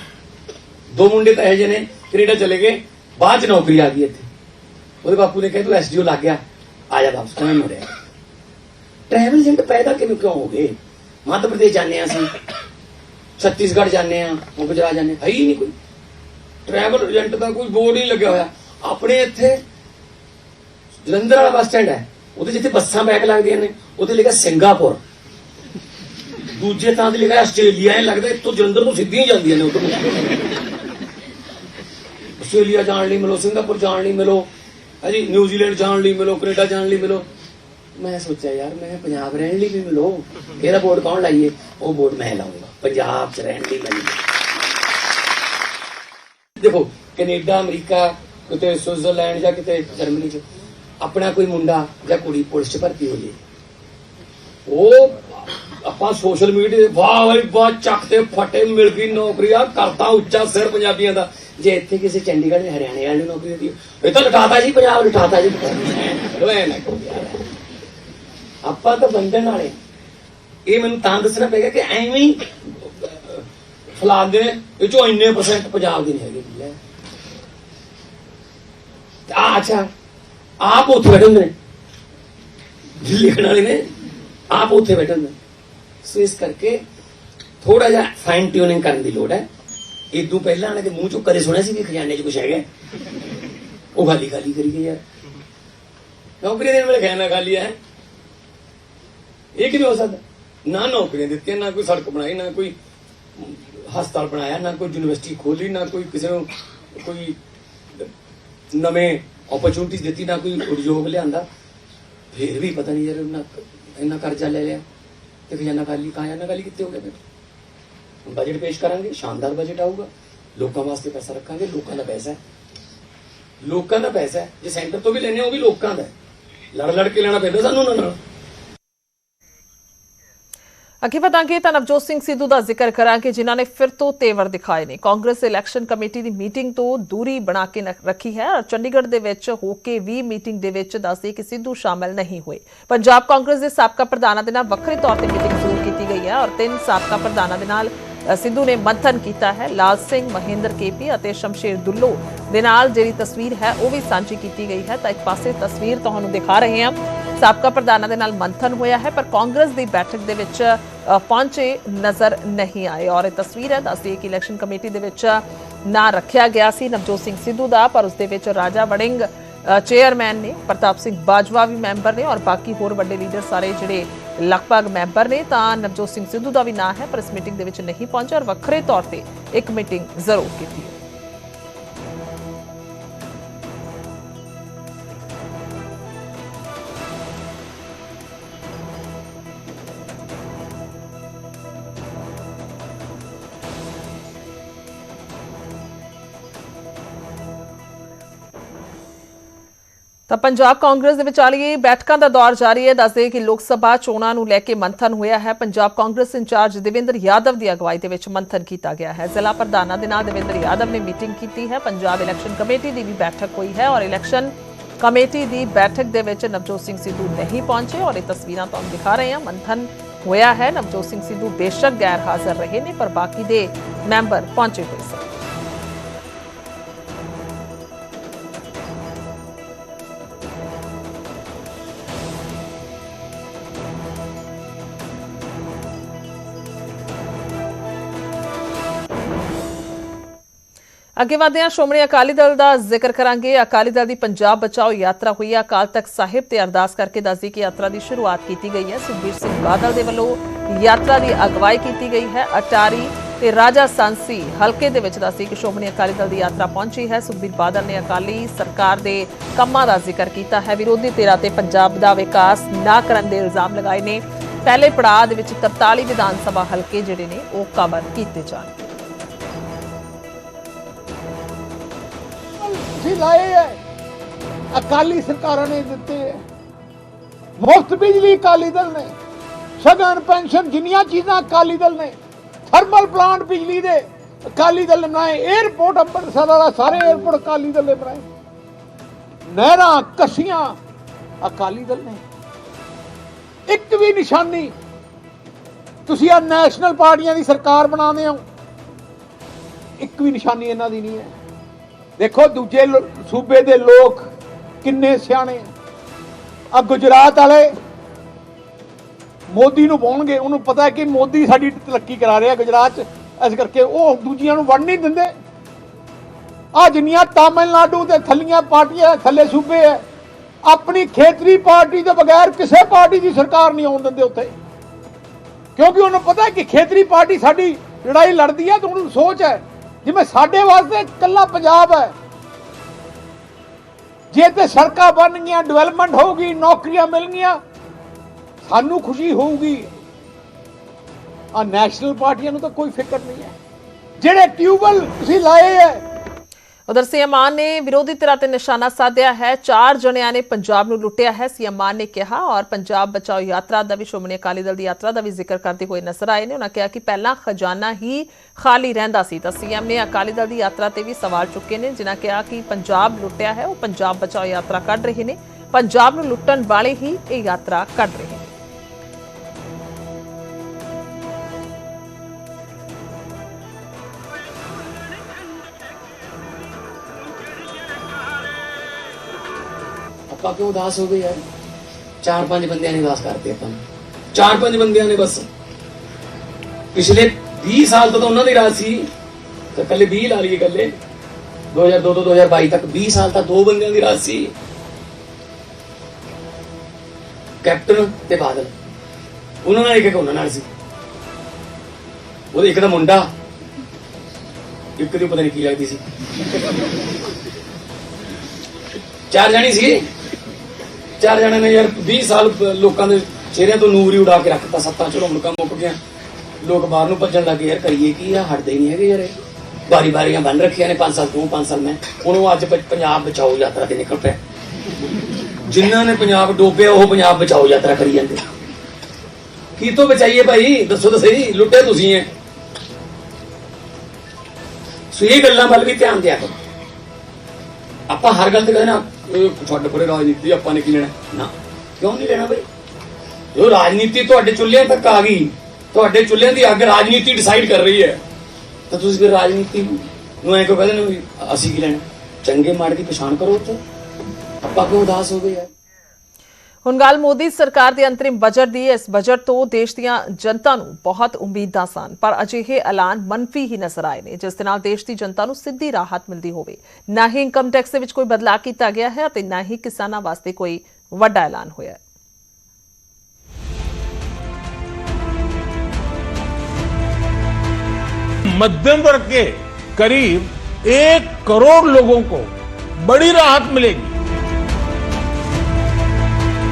ਦੋ ਮੁੰਡੇ ਤਾਂ ਇਹ ਜਿਹੇ ਨੇ, ਕੈਨੇਡਾ ਚਲੇ ਗਏ, ਬਾਅਦ ਚ ਨੌਕਰੀ ਆ ਗਈ ਇੱਥੇ। ਉਹਦੇ ਬਾਪੂ ਨੇ ਕਿਹਾ, ਤੂੰ ਐਸਡੀਓ ਲੱਗ ਗਿਆ, ਆ ਜਾ ਵਾਪਸ ਕਿਵੇਂ ਮੁੜਿਆ ਟਰੈਵਲ ਏਜੰਟ ਪੈਦਾ ਕਿਵੇਂ ਕਿਉਂ ਹੋ ਗਏ? ਮੱਧ ਪ੍ਰਦੇਸ਼ ਜਾਂਦੇ ਹਾਂ ਅਸੀਂ। ਛੱਤੀਸਗੜ੍ਹ ਜਾਂਦੇ ਆ ਗੁਜਰਾਤ ਜਾਂਦੇ ਹਾਂ। ਹੈ ਹੀ ਨਹੀਂ ਕੋਈ। ਟਰੈਵਲ ਏਜੰਟ ਦਾ ਕੋਈ ਬੋਰਡ ਨਹੀਂ ਲੱਗਿਆ ਹੋਇਆ। ਆਪਣੇ ਇੱਥੇ ਜਲੰਧਰ ਵਾਲਾ ਬੱਸ ਸਟੈਂਡ ਹੈ। ਉਹਦੇ ਜਿੱਥੇ ਬੱਸਾਂ ਬੈਕ ਲੱਗਦੀਆਂ ਨੇ, ਉਹਦੇ ਲਿਖਿਆ ਸਿੰਗਾਪੁਰ। ਦੂਜੇ ਥਾਂ ਤੇ ਲਿਖਿਆ ਆਸਟ੍ਰੇਲੀਆ ਇਹ ਲੱਗਦਾ ਇੱਥੋਂ ਜਲੰਧਰ ਨੂੰ ਸਿੱਧੀਆਂ ਜਾਂਦੀਆਂ ਨੇ ਉਧਰ। ਆਸਟ੍ਰੇਲੀਆ ਜਾਣ ਲਈ ਮਿਲੋ, ਸਿੰਗਾਪੁਰ ਜਾਣ ਲਈ ਮਿਲੋ ਹਾਂਜੀ ਨਿਊਜ਼ੀਲੈਂਡ ਜਾਣ ਲਈ ਮਿਲੋ, ਕੈਨੇਡਾ ਜਾਣ ਲਈ ਮਿਲੋ। ਮੈਂ ਸੋਚਿਆ, ਯਾਰ, ਮੈਂ ਪੰਜਾਬ ਰਹਿਣ ਲਈ ਵੀ ਮਿਲੋ ਇਹਦਾ ਬੋਰਡ ਕੌਣ ਲਾਈਏ? ਉਹ ਬੋਰਡ ਮੈਂ ਲਾਉਂਗਾ ਪੰਜਾਬ 'ਚ ਰਹਿਣ ਲਈ ਮੈਨੂੰ ਦੇਖੋ, ਕੈਨੇਡਾ, ਅਮਰੀਕਾ, ਕਿਤੇ ਸਵਿਟਜ਼ਰਲੈਂਡ ਜਾਂ ਕਿਤੇ ਜਰਮਨੀ ਚ ਆਪਣਾ ਕੋਈ ਮੁੰਡਾ ਜਾਂ ਕੁੜੀ ਪੁਲਿਸ ਚ ਭਰਤੀ ਹੋ ਜੇ। ਉਹ ਆਪਾਂ ਸੋਸ਼ਲ ਮੀਡੀਆ ਵਾਹ ਵਾਹ ਵਾਹ, ਚੱਕ ਤੇ ਫਟੇ, ਮਿਲ ਗਈ ਨੌਕਰੀ ਆ ਕਰਤਾ ਉੱਚਾ ਸਿਰ ਪੰਜਾਬੀਆਂ ਦਾ। ਜੇ ਇੱਥੇ ਕਿਸੇ ਚੰਡੀਗੜ੍ਹ ਜਾਂ ਹਰਿਆਣੇ ਵਾਲੇ ਨੂੰ ਨੌਕਰੀ ਦਿੱਤੀ, ਇਹ ਤਾਂ ਲਟਾਤਾ ਜੀ, ਪੰਜਾਬ ਲਟਾਤਾ ਜੀ। ਓਏ ਨਾ ਕਰੋ ਯਾਰ। ਆਪਾਂ ਤਾਂ ਬੰਦਨ ਵਾਲੇ। ਇਹ ਮੈਨੂੰ ਤਾਂ ਦੱਸਣਾ ਪਏਗਾ ਕਿ ਐਵੇਂ ਹੀ ਫਲਾਦ ਦੇ ਇਹ ਚੋਂ ਇੰਨੇ ਪਰਸੈਂਟ ਪੰਜਾਬ ਦੀ ਨਹੀਂ ਹੈਗੀ। ਜੀ ਲੈ। ਆ ਅੱਛਾ, ਆਪ ਉੱਥੇ ਬੈਠੇ ਹੁੰਦੇ ਨੇ। ਲਿਖਣ ਵਾਲੇ ਨੇ। ਆਪ ਉੱਥੇ ਬੈਠੇ ਹੁੰਦੇ ਨੇ। ਸੋ ਇਸ ਕਰਕੇ ਥੋੜਾ ਜਿਹਾ ਫਾਈਨ ਟਿਊਨਿੰਗ ਕਰਨ ਦੀ ਲੋੜ ਹੈ। ਇਦੋਂ ਪਹਿਲਾਂ ਵਾਲੇ ਦੇ ਮੂੰਹ ਚੋਂ ਕਦੇ ਸੁਣਿਆ ਸੀ ਵੀ ਖਜ਼ਾਨੇ 'ਚ ਕੁਝ ਹੈਗਾ? ਉਹ ਖਾਲੀ ਖਾਲੀ ਕਰੀ ਗਏ ਯਾਰ ਨੌਕਰੀ ਦੇਣ ਵਾਲੇ ਖਜ਼ਾਨਾ ਖਾਲੀ ਹੈ? ਇਹ ਕਿਵੇਂ ਹੋ ਸਕਦਾ? ਨਾ ਨੌਕਰੀਆਂ ਦਿੱਤੀਆਂ, ਨਾ ਕੋਈ ਸੜਕ ਬਣਾਈ, ਨਾ ਕੋਈ ਹਸਪਤਾਲ ਬਣਾਇਆ, ਨਾ ਕੋਈ ਯੂਨੀਵਰਸਿਟੀ ਖੋਲੀ, ਨਾ ਕੋਈ ਕਿਸੇ ਨੂੰ ਕੋਈ ਨਵੇਂ ਓਪਰਚੁਨਿਟੀਜ਼ ਦਿੱਤੀ, ਨਾ ਕੋਈ ਉਦਯੋਗ ਲਿਆਂਦਾ। ਫਿਰ ਵੀ ਪਤਾ ਨਹੀਂ ਯਾਰ ਉਹਨਾਂ ਇੰਨਾ ਕਰਜ਼ਾ ਲੈ ਲਿਆ ਤੇ ਖਜ਼ਾਨਾ ਖਾਲੀ ਖਜ਼ਾਨਾ ਖਾਲੀ ਕਿੱਥੇ ਹੋ ਗਿਆ ਫਿਰ? ਬਜਟ ਪੇਸ਼ ਕਰਾਂਗੇ ਸ਼ਾਨਦਾਰ ਬਜਟ ਆਊਗਾ ਲੋਕਾਂ ਵਾਸਤੇ ਪੈਸਾ ਰੱਖਾਂਗੇ ਲੋਕਾਂ ਦਾ ਪੈਸਾ ਹੈ ਲੋਕਾਂ ਦਾ ਪੈਸਾ ਹੈ ਜੇ ਸੈਂਟਰ ਤੋਂ ਵੀ ਲੈਣੇ ਉਹ ਵੀ ਲੋਕਾਂ ਦਾ ਲੜ ਲੜ ਕੇ ਲੈਣਾ ਪੈਂਦਾ ਸਾਨੂੰ ਉਹਨਾਂ ਨਾਲ ਅੱਗੇ ਵਧਾਂਗੇ ਤਾਂ ਨਵਜੋਤ ਸਿੰਘ ਸਿੱਧੂ ਦਾ ਜ਼ਿਕਰ ਕਰਾਂਗੇ ਜਿਨ੍ਹਾਂ ਨੇ ਫਿਰ ਤੋਂ ਤੇਵਰ ਦਿਖਾਏ ਨੇ ਕਾਂਗਰਸ ਇਲੈਕਸ਼ਨ ਕਮੇਟੀ ਦੀ ਮੀਟਿੰਗ ਤੋਂ ਦੂਰੀ ਬਣਾ ਕੇ ਰੱਖੀ ਹੈ ਔਰ ਚੰਡੀਗੜ੍ਹ ਦੇ ਵਿੱਚ ਹੋ ਕੇ ਵੀ ਮੀਟਿੰਗ ਦੇ ਵਿੱਚ ਦੱਸਦੇ ਕਿ ਸਿੱਧੂ ਸ਼ਾਮਲ ਨਹੀਂ ਹੋਏ ਪੰਜਾਬ ਕਾਂਗਰਸ ਦੇ ਸਾਬਕਾ ਪ੍ਰਧਾਨਾਂ ਦੇ ਨਾਲ ਵੱਖਰੇ ਤੌਰ ਤੇ ਮੀਟਿੰਗ ਜ਼ਰੂਰ ਕੀਤੀ ਗਈ ਹੈ ਔਰ ਤਿੰਨ ਸਾਬਕਾ ਪ੍ਰਧਾਨਾਂ ਦੇ ਨਾਲ ਸਿੱਧੂ ਨੇ ਮੰਥਨ ਕੀਤਾ ਹੈ। ਲਾਲ ਸਿੰਘ, ਮਹਿੰਦਰ ਕੇਪੀ ਅਤੇ ਸ਼ਮਸ਼ੇਰ ਦੁੱਲੋ ਦੇ ਨਾਲ ਜਿਹੜੀ ਤਸਵੀਰ ਹੈ, ਉਹ ਵੀ ਸਾਂਝੀ ਕੀਤੀ ਗਈ ਹੈ। ਤਾਂ ਇੱਕ ਪਾਸੇ ਤਸਵੀਰ ਤੁਹਾਨੂੰ ਦਿਖਾ ਰਹੇ ਹਾਂ। ਸਾਬਕਾ ਪ੍ਰਧਾਨਾਂ ਦੇ ਨਾਲ ਮੰਥਨ ਹੋਇਆ ਹੈ, ਪਰ ਕਾਂਗਰਸ ਦੀ ਬੈਠਕ ਦੇ ਵਿੱਚ ਪਹੁੰਚੇ ਨਜ਼ਰ ਨਹੀਂ ਆਏ। ਔਰ ਇਹ ਤਸਵੀਰ ਹੈ, ਦੱਸਦੀ ਹੈ ਕਿ ਇਲੈਕਸ਼ਨ ਕਮੇਟੀ ਦੇ ਵਿੱਚ ਨਾਂ ਰੱਖਿਆ ਗਿਆ ਸੀ ਨਵਜੋਤ ਸਿੰਘ ਸਿੱਧੂ ਦਾ, ਪਰ ਉਸ ਦੇ ਵਿੱਚ ਰਾਜਾ ਵੜਿੰਗ ਚੇਅਰਮੈਨ ਨੇ ਪ੍ਰਤਾਪ ਸਿੰਘ ਬਾਜਵਾ ਵੀ ਮੈਂਬਰ ਨੇ ਔਰ ਬਾਕੀ ਹੋਰ ਵੱਡੇ ਲੀਡਰ ਸਾਰੇ ਜਿਹੜੇ ਲਗਭਗ ਮੈਂਬਰ ਨੇ, ਤਾਂ ਨਵਜੋਤ ਸਿੰਘ ਸਿੱਧੂ ਦਾ ਵੀ ਨਾਂ ਹੈ, ਪਰ ਇਸ ਮੀਟਿੰਗ ਦੇ ਵਿੱਚ ਨਹੀਂ ਪਹੁੰਚਿਆ ਔਰ ਵੱਖਰੇ ਤੌਰ ਤੇ ਇੱਕ ਮੀਟਿੰਗ ਜ਼ਰੂਰ ਕੀਤੀ। ਤਾਂ ਪੰਜਾਬ ਕਾਂਗਰਸ ਦੇ ਵਿਚਾਲੀਏ ਬੈਠਕਾਂ ਦਾ ਦੌਰ ਜਾਰੀ ਹੈ। ਦੱਸਦੇ ਕਿ ਲੋਕ ਸਭਾ ਚੋਣਾਂ ਨੂੰ ਲੈ ਕੇ ਮੰਥਨ ਹੋਇਆ ਹੈ। ਪੰਜਾਬ ਕਾਂਗਰਸ ਇੰਚਾਰਜ ਦੇਵੇਂਦਰ ਯਾਦਵ ਦੀ ਅਗਵਾਈ ਦੇ ਵਿੱਚ ਮੰਥਨ ਕੀਤਾ ਗਿਆ ਹੈ। ਜ਼ਿਲ੍ਹਾ ਪ੍ਰਧਾਨਾਂ ਦੇ ਨਾਲ ਦੇਵੇਂਦਰ ਯਾਦਵ ਨੇ ਮੀਟਿੰਗ ਕੀਤੀ ਹੈ। ਪੰਜਾਬ ਇਲੈਕਸ਼ਨ ਕਮੇਟੀ ਦੀ ਵੀ ਬੈਠਕ ਹੋਈ ਹੈ ਔਰ ਇਲੈਕਸ਼ਨ ਕਮੇਟੀ ਦੀ ਬੈਠਕ ਦੇ ਵਿੱਚ ਨਵਜੋਤ ਸਿੰਘ ਸਿੱਧੂ ਨਹੀਂ ਪਹੁੰਚੇ ਔਰ ਇਹ ਤਸਵੀਰਾਂ ਤੁਹਾਨੂੰ ਦਿਖਾ ਰਹੇ ਹਾਂ। ਮੰਥਨ ਹੋਇਆ ਹੈ। ਨਵਜੋਤ ਸਿੰਘ ਸਿੱਧੂ ਬੇਸ਼ੱਕ ਗੈਰ ਹਾਜ਼ਰ ਰਹੇ ਨੇ, ਪਰ ਬਾਕੀ ਦੇ ਮੈਂਬਰ ਪਹੁੰਚੇ ਹੋਏ ਸਨ। ਅੱਗੇ ਵਧਦੇ ਹਾਂ। ਸ਼੍ਰੋਮਣੀ ਅਕਾਲੀ ਦਲ ਦਾ ਜ਼ਿਕਰ ਕਰਾਂਗੇ। ਅਕਾਲੀ ਦਲ ਦੀ ਪੰਜਾਬ ਬਚਾਓ ਯਾਤਰਾ ਹੋਈ ਹੈ ਅਕਾਲ ਤਖਤ ਸਾਹਿਬ ਤੇ ਅਰਦਾਸ ਕਰਕੇ ਦੱਸਦੀ ਕਿ ਯਾਤਰਾ ਦੀ ਸ਼ੁਰੂਆਤ ਕੀਤੀ ਗਈ ਹੈ। ਸੁਖਬੀਰ ਸਿੰਘ ਬਾਦਲ ਦੇ ਵੱਲੋਂ ਯਾਤਰਾ ਦੀ ਅਗਵਾਈ ਕੀਤੀ ਗਈ ਹੈ। ਅਟਾਰੀ ਤੇ ਰਾਜਾ ਸਾਂਸੀ ਹਲਕੇ ਦੇ ਵਿੱਚ ਦੱਸਦੀ ਕਿ ਸ਼੍ਰੋਮਣੀ ਅਕਾਲੀ ਦਲ ਦੀ ਯਾਤਰਾ ਪਹੁੰਚੀ ਹੈ। ਸੁਖਬੀਰ ਬਾਦਲ ਨੇ ਅਕਾਲੀ ਸਰਕਾਰ ਦੇ ਕੰਮਾਂ ਦਾ ਜ਼ਿਕਰ ਕੀਤਾ ਹੈ। ਵਿਰੋਧੀ ਧਿਰਾਂ ਤੇ ਪੰਜਾਬ ਦਾ ਵਿਕਾਸ ਨਾ ਕਰਨ ਦੇ ਇਲਜ਼ਾਮ ਲਗਾਏ ਨੇ। ਪਹਿਲੇ ਪੜਾਅ ਦੇ ਵਿੱਚ 43 ਵਿਧਾਨ ਸਭਾ ਹਲਕੇ ਜਿਹੜੇ ਨੇ ਉਹ ਕਵਰ ਕੀਤੇ ਜਾਣਗੇ। ਤੁਸੀਂ ਲਾਏ ਹੈ ਅਕਾਲੀ ਸਰਕਾਰਾਂ ਨੇ ਦਿੱਤੇ ਹੈ ਮੁਫਤ ਬਿਜਲੀ ਅਕਾਲੀ ਦਲ ਨੇ। ਸਗਨ, ਪੈਨਸ਼ਨ, ਜਿੰਨੀਆਂ ਚੀਜ਼ਾਂ ਅਕਾਲੀ ਦਲ ਨੇ, ਥਰਮਲ ਪਲਾਂਟ ਬਿਜਲੀ ਦੇ ਅਕਾਲੀ ਦਲ ਨੇ ਬਣਾਏ 에ਅਰਪੋਰਟ ਅੰਮ੍ਰਿਤਸਰ ਵਾਲਾ ਸਾਰੇ 에ਅਰਪੋਰਟ ਅਕਾਲੀ ਦਲ ਨੇ ਬਣਾਏ। ਨਹਿਰਾਂ, ਕਸੀਆਂ ਅਕਾਲੀ ਦਲ ਨੇ। ਇੱਕ ਵੀ ਨਿਸ਼ਾਨੀ, ਤੁਸੀਂ ਆ ਨੈਸ਼ਨਲ ਪਾਰਟੀਆਂ ਦੀ ਸਰਕਾਰ ਬਣਾਉਂਦੇ ਹੋ, ਇੱਕ ਵੀ ਨਿਸ਼ਾਨੀ ਇਹਨਾਂ ਦੀ ਨਹੀਂ ਹੈ। ਦੇਖੋ ਦੂਜੇ ਸੂਬੇ ਦੇ ਲੋਕ ਕਿੰਨੇ ਸਿਆਣੇ ਆ। ਗੁਜਰਾਤ ਵਾਲੇ ਮੋਦੀ ਨੂੰ ਪਾਉਣਗੇ, ਉਹਨੂੰ ਪਤਾ ਕਿ ਮੋਦੀ ਸਾਡੀ ਤਰੱਕੀ ਕਰਾ ਰਿਹਾ ਗੁਜਰਾਤ 'ਚ। ਇਸ ਕਰਕੇ ਉਹ ਦੂਜੀਆਂ ਨੂੰ ਵੜ ਨਹੀਂ ਦਿੰਦੇ। ਆ ਜਿੰਨੀਆਂ ਤਾਮਿਲਨਾਡੂ ਦੇ ਥੱਲੀਆਂ ਪਾਰਟੀਆਂ ਥੱਲੇ ਸੂਬੇ ਹੈ, ਆਪਣੀ ਖੇਤਰੀ ਪਾਰਟੀ ਦੇ ਬਗੈਰ ਕਿਸੇ ਪਾਰਟੀ ਦੀ ਸਰਕਾਰ ਨਹੀਂ ਆਉਣ ਦਿੰਦੇ ਉੱਥੇ। ਕਿਉਂਕਿ ਉਹਨੂੰ ਪਤਾ ਕਿ ਖੇਤਰੀ ਪਾਰਟੀ ਸਾਡੀ ਲੜਾਈ ਲੜਦੀ ਹੈ ਤਾਂ ਉਹਨੂੰ ਸੋਚ ਹੈ। ਜਿਵੇਂ ਸਾਡੇ ਵਾਸਤੇ ਇਕੱਲਾ ਪੰਜਾਬ ਹੈ। ਜੇ ਤੇ ਸੜਕਾਂ ਬਣ ਗਈਆਂ ਡਿਵੈਲਪਮੈਂਟ ਹੋਊਗੀ, ਨੌਕਰੀਆਂ ਮਿਲਣਗੀਆਂ ਸਾਨੂੰ ਖੁਸ਼ੀ ਹੋਊਗੀ। ਆ ਨੈਸ਼ਨਲ ਪਾਰਟੀਆਂ ਨੂੰ ਤਾਂ ਕੋਈ ਫਿਕਰ ਨਹੀਂ ਹੈ। ਜਿਹੜੇ ਟਿਊਬਲ ਤੁਸੀਂ ਲਾਏ ਹੈ ਉਧਰ ਸੀਐਮ ਮਾਨ ਨੇ ਵਿਰੋਧੀ ਧਿਰਾਂ ਤੇ ਨਿਸ਼ਾਨਾ ਸਾਧਿਆ ਹੈ। ਚਾਰ ਜਣਿਆਂ ਨੇ ਪੰਜਾਬ ਨੂੰ ਲੁੱਟਿਆ ਹੈ, ਸੀਐਮ ਮਾਨ ਨੇ ਕਿਹਾ ਔਰ ਪੰਜਾਬ ਬਚਾਓ ਯਾਤਰਾ ਦਾ ਵੀ ਸ਼੍ਰੋਮਣੀ ਅਕਾਲੀ ਦਲ ਦੀ ਯਾਤਰਾ ਦਾ ਵੀ ਜ਼ਿਕਰ ਕਰਦੇ ਹੋਏ ਨਜ਼ਰ ਆਏ ਨੇ। ਉਹਨਾਂ ਕਿਹਾ ਕਿ ਪਹਿਲਾਂ ਖਜ਼ਾਨਾ ਹੀ ਖਾਲੀ ਰਹਿੰਦਾ ਸੀ ਤਾਂ ਸੀਐਮ ਨੇ ਅਕਾਲੀ ਦਲ ਦੀ ਯਾਤਰਾ ਤੇ ਵੀ ਸਵਾਲ ਚੁੱਕੇ ਨੇ, ਜਿਨ੍ਹਾਂ ਕਿਹਾ ਕਿ ਪੰਜਾਬ ਲੁੱਟਿਆ ਹੈ, ਉਹ ਪੰਜਾਬ ਬਚਾਓ ਯਾਤਰਾ ਕੱਢ ਰਹੇ ਨੇ। ਪੰਜਾਬ ਨੂੰ ਲੁੱਟਣ ਵਾਲੇ ਹੀ ਇਹ ਯਾਤਰਾ ਕੱਢ ਰਹੇ ਨੇ। ਆਪਾਂ ਕਿਉਂ ਉਦਾਸ ਹੋ ਗਏ ਯਾਰ? ਚਾਰ ਪੰਜ ਬੰਦਿਆਂ ਨੇ ਉਦਾਸ ਕਰਤੇ ਆਪਾਂ ਨੂੰ। ਚਾਰ ਪੰਜ ਬੰਦਿਆਂ ਨੇ ਬਸ। ਪਿਛਲੇ 20 ਸਾਲ ਤੋਂ ਤਾਂ ਉਹਨਾਂ ਦੀ ਰਾਜ ਸੀ। ਤਾਂ ਕੱਲੇ 20 ਲਾ ਲਈਏ ਕੱਲੇ 2002 ਤੋਂ 2022 ਤੱਕ 20 ਸਾਲ ਤਾਂ ਦੋ ਬੰਦਿਆਂ ਦੀ ਰਾਜ ਸੀ। ਕੈਪਟਨ ਤੇ ਬਾਦਲ। ਉਹਨਾਂ ਨਾਲ ਇੱਕ ਇੱਕ ਉਹਨਾਂ ਨਾਲ ਸੀ। ਉਹਦੇ ਇੱਕ ਦਾ ਮੁੰਡਾ। ਇੱਕ ਦੀ ਪਤਾ ਨਹੀਂ ਕੀ ਲੱਗਦੀ ਸੀ। ਚਾਰ ਜਣੀ ਸੀ। ਚਾਰ ਜਣੇ ਨੇ ਯਾਰ 20 ਸਾਲ ਲੋਕਾਂ ਦੇ ਚਿਹਰਿਆਂ ਤੋਂ ਨੂਰ ਹੀ ਉਡਾ ਕੇ ਰੱਖਤਾ ਸੱਤਾਂ ਚਲੋ ਮੁਲਕਾਂ ਮੁੱਕ ਗਿਆ ਲੋਕ ਬਾਹਰ ਨੂੰ ਭੱਜਣ ਲੱਗੇ, ਯਾਰ ਕਰੀਏ ਕੀ ਆ? ਹਟਦੇ ਨਹੀਂ ਹੈਗੇ ਯਾਰ ਬਾਰੀ ਬਾਰੀਆਂ ਬੰਨ ਰੱਖੀਆਂ ਨੇ 5 ਸਾਲ ਤੂੰ 5 ਸਾਲ ਮੈਂ। ਉਹਨੂੰ ਅੱਜ ਪੰਜਾਬ ਬਚਾਓ ਯਾਤਰਾ ਤੇ ਨਿਕਲ ਪਿਆ। ਜਿਨ੍ਹਾਂ ਨੇ ਪੰਜਾਬ ਡੋਬਿਆ, ਉਹ ਪੰਜਾਬ ਬਚਾਓ ਯਾਤਰਾ ਕਰੀ ਜਾਂਦੇ। ਕੀ ਤੋਂ ਬਚਾਈਏ ਭਾਈ? ਦੱਸੋ ਤਾਂ ਸਹੀ ਲੁੱਟੇ ਤੁਸੀਂ ਐ ਸੋ ਇਹ ਗੱਲਾਂ ਵੱਲ ਵੀ ਧਿਆਨ ਦਿਆ ਕਰੋ। ਆਪਾਂ ਹਰ ਗੱਲ ਤੇ ਕਹਿੰਦੇ ਨਾ ਇਹ ਤੁਹਾਡੇ ਕੋਲੇ ਰਾਜਨੀਤੀ ਆਪਾਂ ਨੇ ਕੀ ਲੈਣਾ? ਨਾ। ਕਿਉਂ ਨਹੀਂ ਲੈਣਾ ਬਈ? ਜੋ ਰਾਜਨੀਤੀ ਤੁਹਾਡੇ ਚੁੱਲ੍ਹਿਆਂ ਤੱਕ ਆ ਗਈ ਤੁਹਾਡੇ ਚੁੱਲ੍ਹਿਆਂ ਦੀ ਅੱਗ ਰਾਜਨੀਤੀ ਡਿਸਾਈਡ ਕਰ ਰਹੀ ਹੈ ਤਾਂ ਤੁਸੀਂ ਫਿਰ ਰਾਜਨੀਤੀ ਨੂੰ ਐਂ ਕਿਉਂ ਕਹਿੰਦੇ ਨੇ ਅਸੀਂ ਕੀ ਲੈਣਾ? ਚੰਗੇ ਮਾੜੇ ਦੀ ਪਛਾਣ ਕਰੋ ਉੱਥੇ। ਆਪਾਂ ਕਿਉਂ ਉਦਾਸ ਹੋ ਗਏ ਯਾਰ? ਹੁਣ ਗੱਲ ਮੋਦੀ ਸਰਕਾਰ ਦੇ ਅੰਤਰਿਮ ਬਜਟ ਦੀ ਹੈ। ਇਸ ਬਜਟ ਤੋਂ ਦੇਸ਼ ਦੀਆਂ ਜਨਤਾ ਨੂੰ ਬਹੁਤ ਉਮੀਦਾਂ ਸਨ ਪਰ ਅਜਿਹੇ ਐਲਾਨ ਮੰਨਫੀ ਹੀ ਨਜ਼ਰ ਆਏ ਨੇ ਜਿਸ ਦੇ ਨਾਲ ਦੇਸ਼ ਦੀ ਜਨਤਾ ਨੂੰ ਸਿੱਧੀ ਰਾਹਤ ਮਿਲਦੀ ਹੋਵੇ ਨਾ ਹੀ ਇਨਕਮ ਟੈਕਸ ਦੇ ਵਿੱਚ ਕੋਈ ਬਦਲਾਅ ਕੀਤਾ ਗਿਆ ਹੈ ਅਤੇ ਨਾ ਹੀ ਕਿਸਾਨਾਂ ਵਾਸਤੇ ਕੋਈ ਵੱਡਾ ਐਲਾਨ ਹੋਇਆ ਹੈ मध्यम वर्ग के करीब एक करोड़ लोगों को बड़ी राहत मिलेगी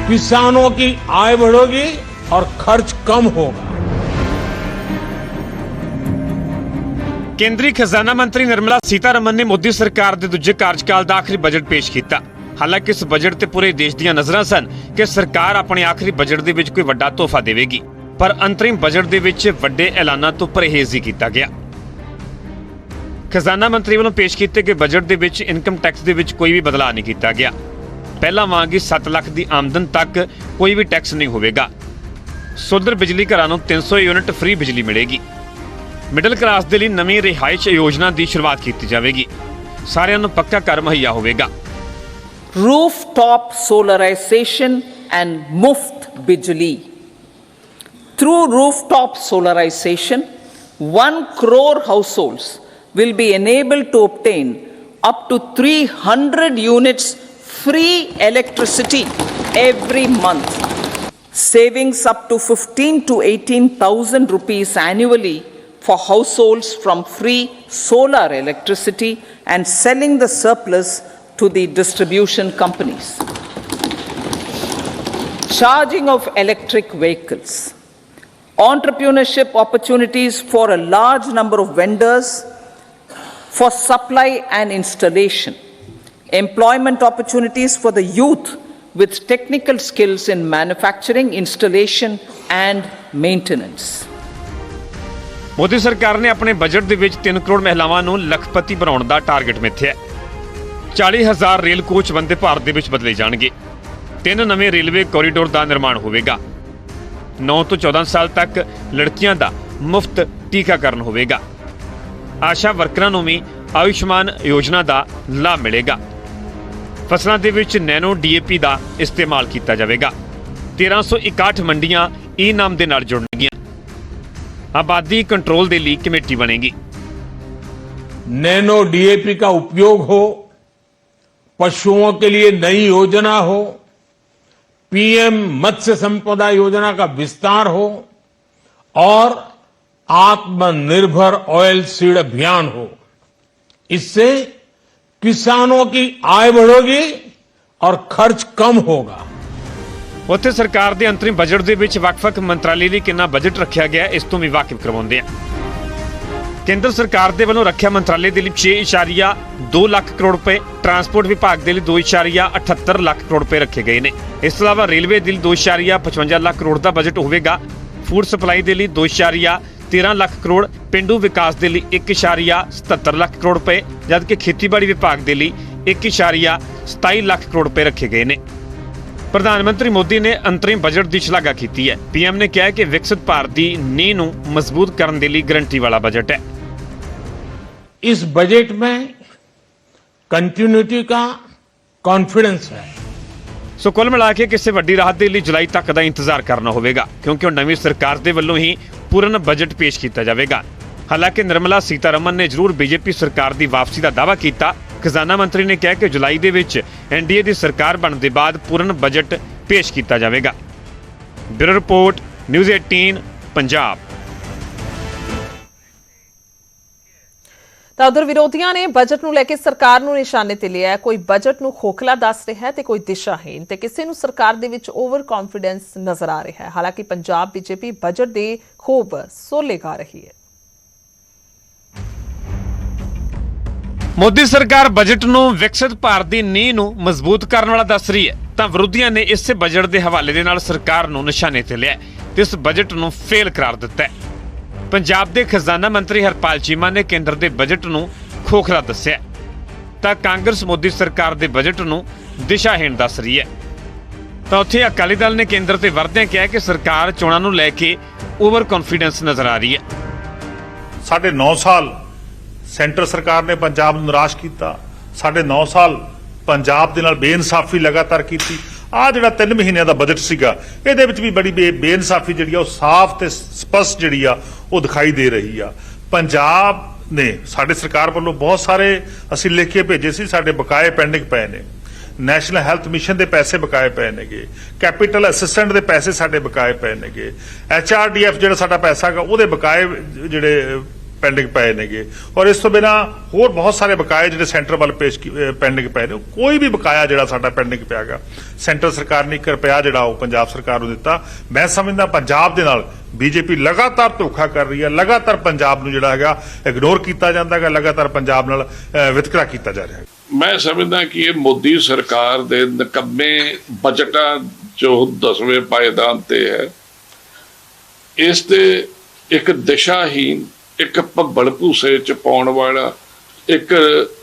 किसानों की आय बढ़ेगी और खर्च कम होगा ਕੇਂਦਰੀ ਖਜ਼ਾਨਾ ਮੰਤਰੀ ਨਿਰਮਲਾ ਸੀਤਾਰਮਨ ਨੇ ਮੋਦੀ ਸਰਕਾਰ ਦੇ ਦੂਜੇ ਕਾਰਜਕਾਲ ਦਾ ਆਖਰੀ ਬਜਟ ਪੇਸ਼ ਕੀਤਾ ਹਾਲਾਂਕਿ ਇਸ ਬਜਟ ਤੇ ਪੂਰੇ ਦੇਸ਼ ਦੀਆਂ ਨਜ਼ਰਾਂ ਸਨ ਕਿ ਸਰਕਾਰ ਆਪਣੇ ਆਖਰੀ ਬਜਟ ਦੇ ਵਿੱਚ ਕੋਈ ਵੱਡਾ ਤੋਹਫਾ ਦੇਵੇਗੀ ਪਰ ਅੰਤਰਿਮ ਬਜਟ ਦੇ ਵਿੱਚ ਵੱਡੇ ਐਲਾਨਾਂ ਤੋਂ ਪਰਹੇਜ਼ ਹੀ ਕੀਤਾ ਗਿਆ ਖਜ਼ਾਨਾ ਮੰਤਰੀ ਵੱਲੋਂ ਪੇਸ਼ ਕੀਤੇ ਗਏ ਬਜਟ ਦੇ ਵਿੱਚ ਇਨਕਮ ਟੈਕਸ ਦੇ ਵਿੱਚ ਕੋਈ ਵੀ ਬਦਲਾਅ ਨਹੀਂ ਕੀਤਾ ਗਿਆ ਪਹਿਲਾਂ ਵਾਂਗ ਹੀ 7 ਲੱਖ ਦੀ ਆਮਦਨ ਤੱਕ ਕੋਈ ਵੀ ਟੈਕਸ ਨਹੀਂ ਹੋਵੇਗਾ ਸੋਲਰ ਬਿਜਲੀ ਘਰਾਂ ਨੂੰ 300 ਯੂਨਿਟ ਫ੍ਰੀ ਬਿਜਲੀ ਮਿਲੇਗੀ ਮਿਡਲ ਕਲਾਸ ਦੇ ਲਈ ਨਵੀਂ ਰਿਹਾਇਸ਼ ਯੋਜਨਾ ਦੀ ਸ਼ੁਰੂਆਤ ਕੀਤੀ ਜਾਵੇਗੀ ਸਾਰਿਆਂ ਨੂੰ ਪੱਕਾ ਘਰ ਮੁਹੱਈਆ ਹੋਵੇਗਾ rooftop solarization and muft bijli. Through rooftop solarization, 1 crore households will be enabled to obtain up to 300 units free electricity every month. Savings up to 15 to 18,000 rupees annually for households from free solar electricity and selling the surplus to the distribution companies. Charging of electric vehicles. Entrepreneurship opportunities for a large number of vendors for supply and installation. Employment opportunities for the youth with technical skills in manufacturing, installation, and maintenance. Modi ਸਰਕਾਰ ਨੇ ਆਪਣੇ budget ਦੇ ਵਿੱਚ 3 ਕਰੋੜ ਮਹਿਲਾਵਾਂ ਨੂੰ ਲੱਖਪਤੀ ਬਣਾਉਣ ਦਾ target ਮਿੱਥਿਆ। ਹੈ 40000 rail coach Vande Bharat ਦੇ ਵਿੱਚ ਬਦਲੇ ਜਾਣਗੇ। ਤਿੰਨ ਨਵੇਂ ਰੇਲਵੇ ਕੋਰੀਡੋਰ ਦਾ ਨਿਰਮਾਣ ਹੋਵੇਗਾ। 9 ਤੋਂ 14 ਸਾਲ ਤੱਕ ਲੜਕੀਆਂ ਦਾ ਮੁਫਤ ਟੀਕਾਕਰਨ ਹੋਵੇਗਾ। ਆਸ਼ਾ ਵਰਕਰਾਂ ਨੂੰ ਵੀ ਆਯੁਸ਼ਮਾਨ ਯੋਜਨਾ ਦਾ ਲਾਭ ਮਿਲੇਗਾ। ਫਸਲਾਂ ਦੇ ਵਿੱਚ ਨੈਨੋ ਡੀਏਪੀ ਦਾ ਇਸਤੇਮਾਲ ਕੀਤਾ ਜਾਵੇਗਾ 1361 ਮੰਡੀਆਂ ਈ ਨਾਮ ਦੇ ਨਾਲ ਜੁੜਨਗੀਆਂ ਆਬਾਦੀ ਕੰਟਰੋਲ ਦੇ ਲਈ ਕਮੇਟੀ ਬਣੇਗੀ नैनो डीएपी का उपयोग हो पशुओं के लिए नई योजना हो पीएम मत्स्य संपदा योजना का विस्तार हो और आत्मनिर्भर ऑयल सीड अभियान हो इससे किसानों की आय बढ़ेगी और खर्च कम होगा ਉੱਥੇ ਸਰਕਾਰ ਦੇ ਅੰਤਰਿਮ ਬਜਟ ਦੇ ਵਿੱਚ ਵੱਖ-ਵੱਖ ਮੰਤਰਾਲੇ ਲਈ ਕਿੰਨਾ ਬਜਟ ਰੱਖਿਆ ਗਿਆ ਹੈ, ਇਸ ਤੋਂ ਵੀ ਵਾਕਿਫ ਕਰਵਾਉਂਦੇ ਆ ਕੇਂਦਰ ਸਰਕਾਰ ਦੇ ਵੱਲੋਂ ਰੱਖਿਆ ਮੰਤਰਾਲੇ ਦੇ ਲਈ 6.2 ਲੱਖ ਕਰੋੜ ਰੁਪਏ ਟਰਾਂਸਪੋਰਟ ਵਿਭਾਗ ਦੇ ਲਈ 2.78 ਲੱਖ ਕਰੋੜ ਰੁਪਏ ਰੱਖੇ ਗਏ ਨੇ ਇਸ ਤੋਂ ਇਲਾਵਾ ਰੇਲਵੇ ਦੇ ਲਈ 2.55 ਲੱਖ ਕਰੋੜ ਦਾ ਬਜਟ ਹੋਵੇਗਾ ਫੂਡ ਸਪਲਾਈ ਦੇ ਲਈ 2.13 ਲੱਖ ਕਰੋੜ ਪਿੰਡੂ ਵਿਕਾਸ ਦੇ ਲਈ 1.77 ਲੱਖ ਕਰੋੜ ਰੁਪਏ ਜਦਕਿ ਖੇਤੀਬਾੜੀ ਵਿਭਾਗ ਦੇ ਲਈ 1.27 ਲੱਖ ਕਰੋੜ ਰੁਪਏ ਰੱਖੇ ਗਏ ਨੇ ਪ੍ਰਧਾਨ ਮੰਤਰੀ ਮੋਦੀ ਨੇ ਅੰਤਰਿਮ ਬਜਟ ਦੀ ਸ਼ਲਾਘਾ ਕੀਤੀ ਹੈ ਪੀਐਮ ਨੇ ਕਿਹਾ ਕਿ ਵਿਕਸਿਤ ਭਾਰਤ ਦੀ ਨੀਂਹ ਨੂੰ ਮਜ਼ਬੂਤ ਕਰਨ ਦੇ ਲਈ ਗਰੰਟੀ ਵਾਲਾ ਬਜਟ ਹੈ इस बजट में कंटिन्यूटी का कॉन्फिडेंस है ਸੋ ਕੁੱਲ ਮਿਲਾ ਕੇ ਕਿਸੇ ਵੱਡੀ ਰਾਹਤ ਦੇ ਲਈ ਜੁਲਾਈ ਤੱਕ ਦਾ ਇੰਤਜ਼ਾਰ ਕਰਨਾ ਹੋਵੇਗਾ ਕਿਉਂਕਿ ਹੁਣ ਨਵੀਂ ਸਰਕਾਰ ਦੇ ਵੱਲੋਂ ਹੀ ਪੂਰਨ ਬਜਟ ਪੇਸ਼ ਕੀਤਾ ਜਾਵੇਗਾ ਹਾਲਾਂਕਿ ਨਿਰਮਲਾ ਸੀਤਾਰਮਨ ਨੇ ਜ਼ਰੂਰ ਬੀਜੇਪੀ ਸਰਕਾਰ ਦੀ ਵਾਪਸੀ ਦਾ ਦਾਅਵਾ ਕੀਤਾ ਖਜ਼ਾਨਾ ਮੰਤਰੀ ਨੇ ਕਿਹਾ ਕਿ ਜੁਲਾਈ ਦੇ ਵਿੱਚ ਐਨਡੀਏ ਦੀ ਸਰਕਾਰ ਬਣਨ ਦੇ ਬਾਅਦ ਪੂਰਨ ਬਜਟ ਪੇਸ਼ ਕੀਤਾ ਜਾਵੇਗਾ ਬਿਊਰੋ ਰਿਪੋਰਟ ਨਿਊਜ਼ 18 ਪੰਜਾਬ ਤਾਂ ਉਧਰ ਵਿਰੋਧੀਆਂ ਨੇ ਬਜਟ ਨੂੰ ਲੈ ਕੇ ਸਰਕਾਰ ਨੂੰ ਨਿਸ਼ਾਨੇ ਤੇ ਲਿਆ ਹੈ। ਕੋਈ ਬਜਟ ਨੂੰ ਖੋਖਲਾ ਦੱਸ ਰਿਹਾ ਹੈ ਤੇ ਕੋਈ ਦਿਸ਼ਾਹੀਨ ਤੇ ਕਿਸੇ ਨੂੰ ਸਰਕਾਰ ਦੇ ਵਿੱਚ ਓਵਰ ਕੌਨਫੀਡੈਂਸ ਨਜ਼ਰ ਆ ਰਿਹਾ ਹੈ। ਹਾਲਾਂਕਿ ਪੰਜਾਬ ਬੀਜੇਪੀ ਬਜਟ ਦੇ ਖੂਬ ਸੋਲੇ ਗਾ ਰਹੀ ਹੈ। ਮੋਦੀ ਸਰਕਾਰ ਬਜਟ ਨੂੰ ਵਿਕਸਿਤ ਭਾਰਤ ਦੀ ਨੀਂਹ ਨੂੰ ਮਜ਼ਬੂਤ ਕਰਨ ਵਾਲਾ ਦੱਸ ਰਹੀ ਹੈ। ਤਾਂ ਵਿਰੋਧੀਆਂ ਨੇ ਇਸੇ ਬਜਟ ਦੇ ਹਵਾਲੇ ਦੇ ਨਾਲ ਸਰਕਾਰ ਨੂੰ ਨਿਸ਼ਾਨੇ ਤੇ ਲਿਆ ਹੈ ਤੇ ਇਸ ਬਜਟ ਨੂੰ ਫੇਲ ਕਰਾਰ ਦਿੱਤਾ ਹੈ। ਪੰਜਾਬ ਦੇ ਖਜ਼ਾਨਾ ਮੰਤਰੀ ਹਰਪਾਲ ਚੀਮਾ ਨੇ ਕੇਂਦਰ ਦੇ ਬਜਟ ਨੂੰ ਖੋਖਲਾ ਦੱਸਿਆ ਤਾਂ ਕਾਂਗਰਸ ਮੋਦੀ ਸਰਕਾਰ ਦੇ ਬਜਟ ਨੂੰ ਦਿਸ਼ਾਹੀਣ ਦੱਸ ਰਹੀ ਹੈ। ਤਾਂ ਉੱਥੇ ਅਕਾਲੀ ਦਲ ਨੇ ਕੇਂਦਰ ਤੇ ਵਰਦਿਆਂ ਕਿਹਾ ਕਿ ਸਰਕਾਰ ਚੋਣਾਂ ਨੂੰ ਲੈ ਕੇ ਓਵਰ ਕੌਨਫੀਡੈਂਸ ਨਜ਼ਰ ਆ ਰਹੀ ਹੈ। ਸਾਡੇ 9 ਸਾਲ ਸੈਂਟਰ ਸਰਕਾਰ ਨੇ ਪੰਜਾਬ ਨੂੰ ਨਿਰਾਸ਼ ਕੀਤਾ। ਸਾਡੇ 9 ਸਾਲ ਪੰਜਾਬ ਦੇ ਨਾਲ ਬੇਇਨਸਾਫੀ ਲਗਾਤਾਰ ਕੀਤੀ। ਆ ਜਿਹੜਾ 3 ਮਹੀਨਿਆਂ ਦਾ ਬਜਟ ਸੀਗਾ, ਇਹਦੇ ਵਿੱਚ ਵੀ ਬੜੀ ਬੇ- ਬੇਇਨਸਾਫੀ ਜਿਹੜੀ ਆ, ਉਹ ਸਾਫ਼ ਤੇ ਸਪਸ਼ਟ ਜਿਹੜੀ ਆ, ਉਹ ਦਿਖਾਈ ਦੇ ਰਹੀ ਆ। ਪੰਜਾਬ ਨੇ ਸਾਡੇ ਸਰਕਾਰ ਵੱਲੋਂ ਬਹੁਤ ਸਾਰੇ ਅਸੀਂ ਲਿਖ ਕੇ ਭੇਜੇ ਸੀ, ਸਾਡੇ ਬਕਾਏ ਪੈਂਡਿੰਗ ਪਏ ਨੇ। ਨੈਸ਼ਨਲ ਹੈਲਥ ਮਿਸ਼ਨ ਦੇ ਪੈਸੇ ਬਕਾਏ ਪਏ ਨੇਗੇ। ਕੈਪੀਟਲ ਅਸਿਸਟੈਂਟ ਦੇ ਪੈਸੇ ਸਾਡੇ ਬਕਾਏ ਪਏ ਨੇਗੇ। ਐਚਆਰਡੀਐਫ ਜਿਹੜਾ ਸਾਡਾ ਪੈਸਾ ਹੈਗਾ, ਉਹਦੇ ਬਕਾਏ ਜਿਹੜੇ ਪੈਂਡਿੰਗ ਪਏ ਨੇਗੇ। ਔਰ ਇਸ ਤੋਂ ਬਿਨਾ ਹੋਰ ਬਹੁਤ ਸਾਰੇ ਬਕਾਏ ਜਿਹੜੇ ਸੈਂਟਰ ਵੱਲ ਪੇਸ਼ ਪੈਂਡਿੰਗ ਪਏ ਨੇ ਕੋਈ ਵੀ ਬਕਾਇਆ ਜਿਹੜਾ ਸਾਡਾ ਪੈਂਡਿੰਗ ਪਿਆ ਹੈਗਾ। ਸੈਂਟਰ ਸਰਕਾਰ ਨੇ 1 ਰੁਪਿਆ ਜਿਹੜਾ ਉਹ ਪੰਜਾਬ ਸਰਕਾਰ ਨੂੰ ਦਿੱਤਾ। ਮੈਂ ਸਮਝਦਾ ਪੰਜਾਬ ਦੇ ਨਾਲ ਬੀਜੇਪੀ ਲਗਾਤਾਰ ਧੋਖਾ ਕਰ ਰਹੀ ਹੈ, ਲਗਾਤਾਰ ਪੰਜਾਬ ਨੂੰ ਜਿਹੜਾ ਹੈਗਾ ਇਗਨੋਰ ਕੀਤਾ ਜਾਂਦਾ ਹੈਗਾ, ਲਗਾਤਾਰ ਪੰਜਾਬ ਨਾਲ ਵਿਤਕਰਾ ਕੀਤਾ ਜਾ ਰਿਹਾ ਹੈ। ਮੈਂ ਸਮਝਦਾ ਕਿ ਇਹ ਮੋਦੀ ਸਰਕਾਰ ਦੇ ਨਕੰਮੇ ਬਜਟਾਂ ਜੋ ਦਸਵੇਂ ਪਾਇਦਾਨ ਤੇ ਹੈ। ਇਸ ਤੇ ਇੱਕ ਦਿਸ਼ਾਹੀਨ ਇੱਕ ਭੱਬਲ ਭੂਸੇ ਚ ਪਾਉਣ ਵਾਲਾ, ਇੱਕ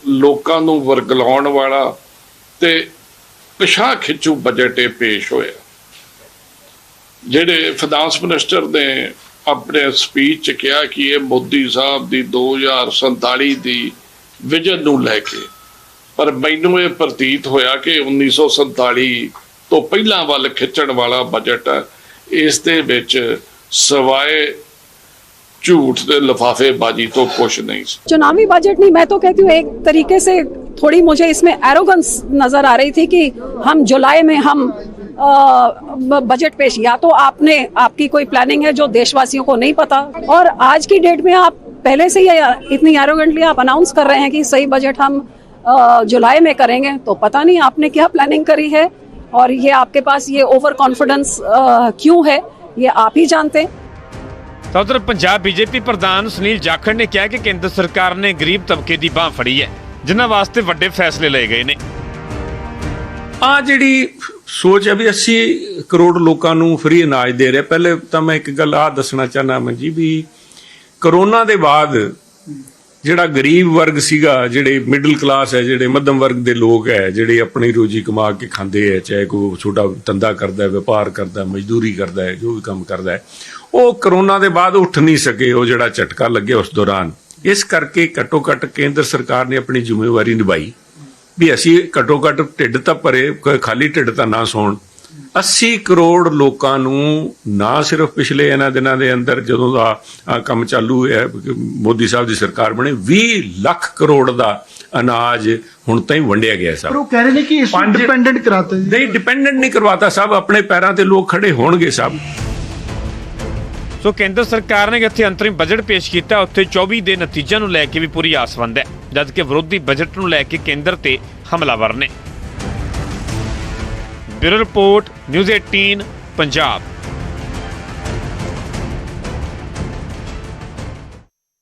ਲੋਕਾਂ ਨੂੰ ਵਰਗਲਾਉਣ ਵਾਲਾ ਤੇ ਪਿਛਾ ਖਿੱਚੂ ਬਜਟ ਇਹ ਪੇਸ਼ ਹੋਇਆ। ਜਿਹੜੇ ਫਾਈਨਾਂਸ ਮਿਨਿਸਟਰ ਨੇ ਆਪਣੇ ਸਪੀਚ ਚ ਕਿਹਾ ਕਿ ਇਹ ਮੋਦੀ ਸਾਹਿਬ ਦੀ 2047 ਦੀ ਵਿਜ਼ਨ ਨੂੰ ਲੈ ਕੇ, ਪਰ ਮੈਨੂੰ ਇਹ ਪ੍ਰਤੀਤ ਹੋਇਆ ਕਿ 1947 ਤੋਂ ਪਹਿਲਾਂ ਵੱਲ ਖਿੱਚਣ ਵਾਲਾ ਬਜਟ ਹੈ ਇਸ ਦੇ ਵਿੱਚ ਸਵਾਏ झूठ दे, लफाफेबाजी तो कुछ नहीं। चुनावी बजट नहीं, मैं तो कहती हूँ, एक तरीके से थोड़ी मुझे इसमें एरोगेंस नज़र आ रही थी कि हम जुलाई में हम बजट पेश, या तो आपने, आपकी कोई प्लानिंग है जो देशवासियों को नहीं पता। और आज की डेट में आप पहले से ही इतनी एरोगेंटली आप अनाउंस कर रहे हैं कि सही बजट हम जुलाई में करेंगे तो पता नहीं आपने क्या प्लानिंग करी है। और ये आपके पास ये ओवर कॉन्फिडेंस क्यों है, ये आप ही जानते हैं। ਤਾਂ ਉਧਰ ਪੰਜਾਬ ਬੀਜੇਪੀ ਪ੍ਰਧਾਨ ਸੁਨੀਲ ਜਾਖੜ ਨੇ ਕਿਹਾ ਕਿ ਕੇਂਦਰ ਸਰਕਾਰ ਨੇ ਗਰੀਬ ਤਬਕੇ ਦੀ ਬਾਹ ਫੜੀ ਹੈ, ਜਿਨ੍ਹਾਂ ਵਾਸਤੇ ਵੱਡੇ ਫੈਸਲੇ ਲਏ ਗਏ ਨੇ। ਆ ਜਿਹੜੀ ਸੋਚ ਹੈ ਵੀ 80 ਕਰੋੜ ਲੋਕਾਂ ਨੂੰ ਫ੍ਰੀ ਅਨਾਜ ਦੇ ਰਿਹਾ, ਪਹਿਲੇ ਤਾਂ ਮੈਂ ਇੱਕ ਗੱਲ ਆ ਦੱਸਣਾ ਚਾਹਨਾ ਮੈਂ ਜੀ ਵੀ ਕਰੋਨਾ ਦੇ ਬਾਅਦ ਜਿਹੜਾ ਗਰੀਬ ਵਰਗ ਸੀਗਾ, ਜਿਹੜੇ ਮਿਡਲ ਕਲਾਸ ਹੈ, ਜਿਹੜੇ ਮੱਧਮ ਵਰਗ ਦੇ ਲੋਕ ਹੈ, ਜਿਹੜੇ ਆਪਣੀ ਰੋਜੀ ਕਮਾ ਕੇ ਖਾਂਦੇ ਹੈ, ਚਾਹੇ ਕੋਈ ਛੋਟਾ ਧੰਦਾ ਕਰਦਾ ਹੈ, ਵਪਾਰ ਕਰਦਾ ਮਜ਼ਦੂਰੀ ਕਰਦਾ ਹੈ, ਜੋ ਵੀ ਕੰਮ ਕਰਦਾ ਹੈ ਉਹ ਕਰੋਨਾ ਦੇ ਬਾਅਦ ਉੱਠ ਨਹੀਂ ਸਕੇ ਉਹ ਜਿਹੜਾ ਝਟਕਾ ਲੱਗਿਆ ਉਸ ਦੌਰਾਨ। ਇਸ ਕਰਕੇ ਘੱਟੋ ਘੱਟ ਕੇਂਦਰ ਸਰਕਾਰ ਨੇ ਆਪਣੀ ਜ਼ਿੰਮੇਵਾਰੀ ਨਿਭਾਈ ਵੀ ਅਸੀਂ ਘੱਟੋ ਘੱਟ ਢਿੱਡ ਤਾਂ ਭਰੇ ਖਾਲੀ ਢਿੱਡ ਤਾਂ ਨਾ ਸੌਣ। 80 ਕਰੋੜ ਲੋਕਾਂ ਨੂੰ ਨਾ ਸਿਰਫ ਪਿਛਲੇ ਇਹਨਾਂ ਦਿਨਾਂ ਦੇ ਅੰਦਰ ਜਦੋਂ ਦਾ ਕੰਮ ਚਾਲੂ ਹੈ ਮੋਦੀ ਸਾਹਿਬ ਦੀ ਸਰਕਾਰ ਬਣੇ 20 ਲੱਖ ਕਰੋੜ ਦਾ ਅਨਾਜ ਹੁਣ ਤਾਈਂ ਵੰਡਿਆ ਗਿਆ ਸਾਹਿਬ ਉਹ ਕਹਿ ਰਹੇ ਨੇ ਕਿ ਇਸ ਪੰਜ- ਡਿਪੈਂਡੈਂਟ ਕਰਾਤਾ ਨਹੀਂ ਡਿਪੈਂਡੈਂਟ ਨਹੀਂ ਕਰਵਾਤਾ ਸਾਹਿਬ ਆਪਣੇ ਪੈਰਾਂ ਤੇ ਲੋਕ ਖੜੇ ਹੋਣਗੇ ਸਾਹਿਬ ਸੋ ਕੇਂਦਰ ਸਰਕਾਰ ਨੇ ਜਿੱਥੇ ਅੰਤਰਿਮ ਬਜਟ ਪੇਸ਼ ਕੀਤਾ। ਉੱਥੇ 24 ਦੇ ਨਤੀਜਿਆਂ ਨੂੰ ਲੈ ਕੇ ਵੀ ਪੂਰੀ ਆਸਵੰਦ ਹੈ, ਜਦਕਿ ਵਿਰੋਧੀ ਬਜਟ ਨੂੰ ਲੈ ਕੇ ਕੇਂਦਰ ਤੇ ਹਮਲਾਵਰ ਨੇ। Bureau report, news 18 Punjab.